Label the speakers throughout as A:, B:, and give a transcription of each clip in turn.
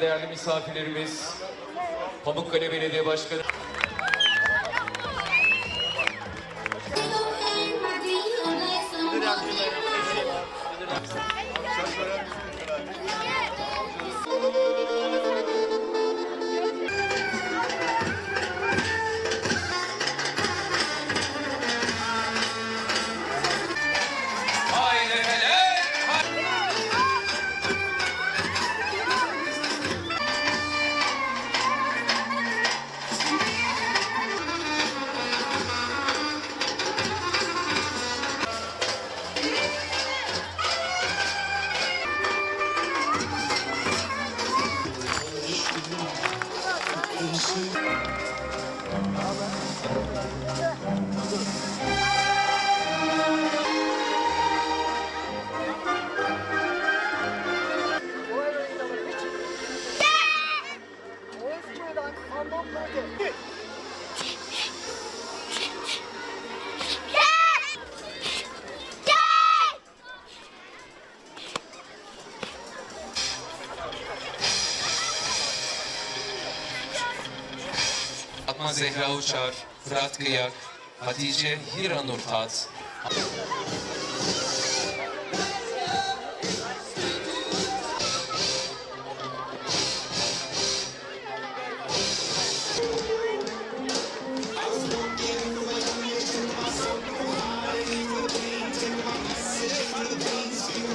A: Değerli misafirlerimiz, Pamukkale Belediye Başkanı Anlam nerede? Fatma Zehra Uçar, Fırat Kıyak, Hatice Hiranur Tat,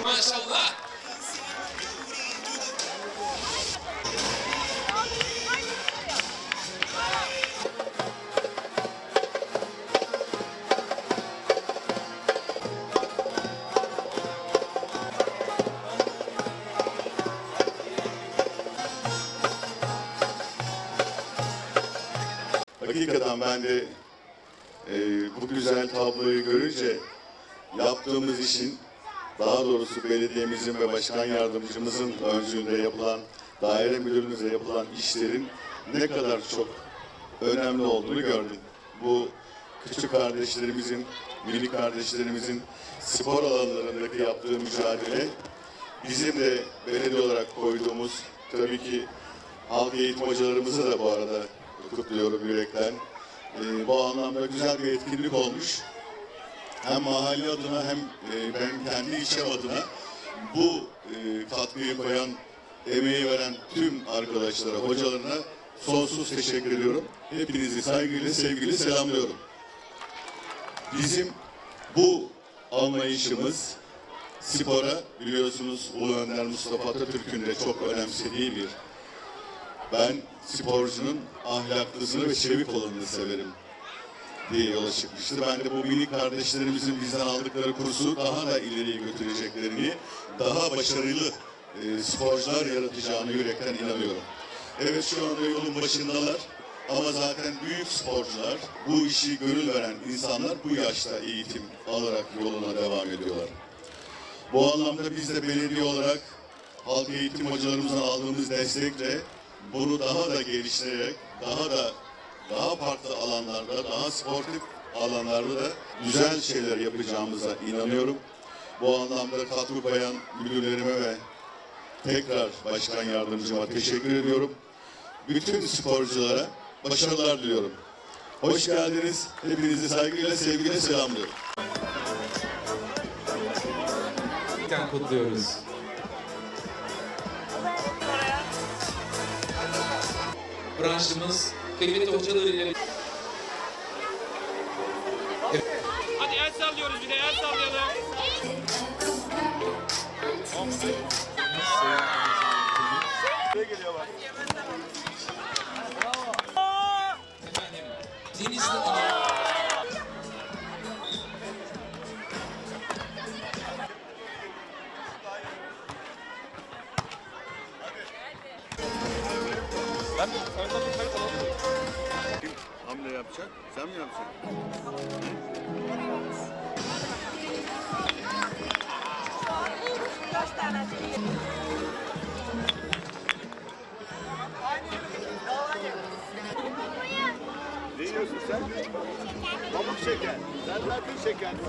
A: Maşallah.
B: Hakikaten ben de e, bu güzel tabloyu görünce yaptığımız işin daha doğrusu belediyemizin ve başkan yardımcımızın öncülüğünde yapılan daire müdürümüzle yapılan işlerin ne kadar çok önemli olduğunu gördüm. Bu küçük kardeşlerimizin, minik kardeşlerimizin spor alanlarındaki yaptığı mücadele bizim de belediye olarak koyduğumuz tabii ki halk eğitim hocalarımızı da bu arada kutluyorum yürekten. Ee, bu anlamda güzel bir etkinlik olmuş. Hem mahalle adına hem e, ben kendi ilçem adına bu e, katkıyı koyan, emeği veren tüm arkadaşlara, hocalarına sonsuz teşekkür ediyorum. Hepinizi saygıyla, sevgiyle selamlıyorum. Bizim bu anlayışımız spora biliyorsunuz Ulu Önder Mustafa Atatürk'ün de çok önemsediği bir ben sporcunun ahlaklısını ve çevik olanını severim diye yola çıkmıştır. Ben de bu minik kardeşlerimizin bizden aldıkları kursu daha da ileriye götüreceklerini, daha başarılı e, sporcular yaratacağını yürekten inanıyorum. Evet şu anda yolun başındalar ama zaten büyük sporcular, bu işi gönül veren insanlar bu yaşta eğitim alarak yoluna devam ediyorlar. Bu anlamda biz de belediye olarak halk eğitim hocalarımızdan aldığımız destekle bunu daha da geliştirerek, daha da daha farklı alanlarda, daha sportif alanlarda da güzel şeyler yapacağımıza inanıyorum. Bu anlamda katkı koyan müdürlerime ve tekrar başkan yardımcıma teşekkür ediyorum. Bütün sporculara başarılar diliyorum. Hoş geldiniz. Hepinizi saygıyla, sevgiyle selamlıyorum.
A: Kutluyoruz. Branşımız kıymetli hocalarıyla
C: Hadi el sallıyoruz bir de el sallayalım.
A: Efendim Denizli
B: Kim hamle yapacak? Sen mi yapacaksın? Ne yiyorsun sen? Pamuk şeker. Sen zaten şekersin.